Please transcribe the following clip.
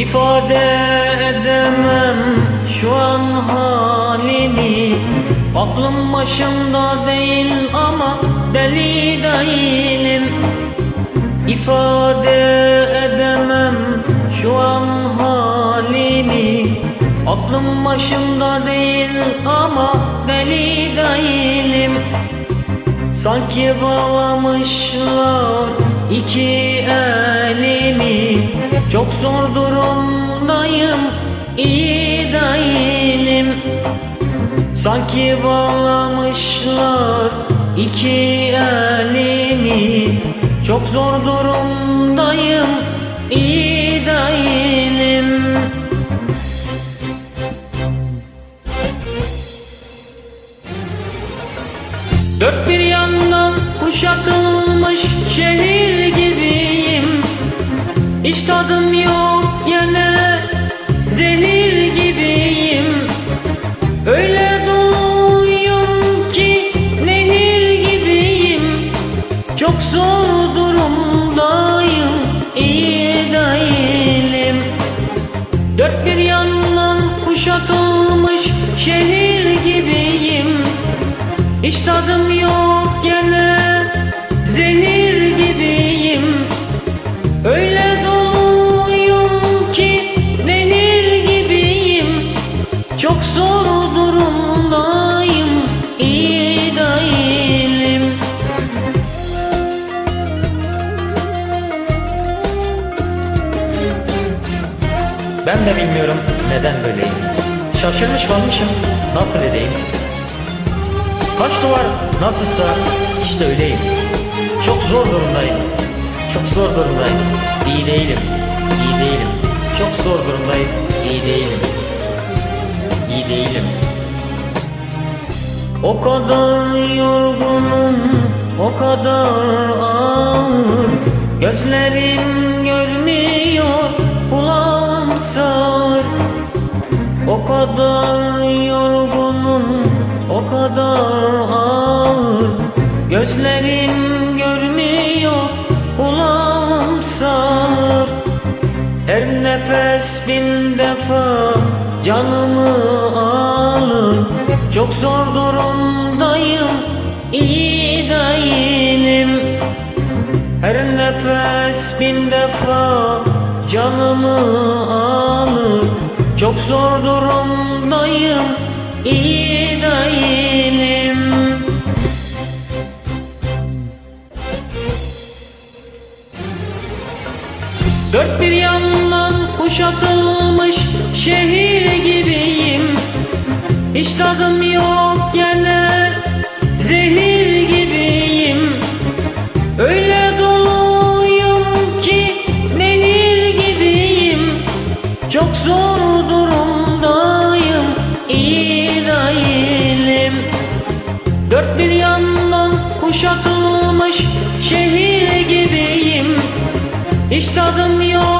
İfade edemem şu an halimi. Aklım başımda değil ama deli değilim. İfade edemem şu an halimi. Aklım başımda değil ama deli değilim. Sanki bağlamışlar iki elimi Çok zor durumdayım iyi değilim. Sanki bağlamışlar iki elimi. Çok zor durumdayım iyi değilim. Dört bir yandan kuşatılmış şehir tadım yok yine zehir Çok zor durumdayım iyi değilim Ben de bilmiyorum neden böyleyim Şaşırmış kalmışım nasıl edeyim Kaç duvar nasılsa işte öyleyim. Çok zor durumdayım. Çok zor durumdayım. İyi değilim. İyi değilim. Çok zor durumdayım. İyi değilim. İyi değilim. O kadar yorgunum, o kadar ağır. Gözlerim görmüyor, kulağım sağır o kadar yorgunum, o kadar ağır. Gözlerim görmüyor, kulağım sağır Her nefes bin defa canımı zor durumdayım, iyi değilim. Her nefes bin defa canımı alır. Çok zor durumdayım, iyi değilim. Dört bir yandan kuşatılmış şehir gibiyim hiç tadım yok gene. Zehir gibiyim. Öyle doluyum ki delir gibiyim. Çok zor durumdayım iyi değilim. Dört bir yandan kuşatılmış şehir gibiyim. Hiç tadım yok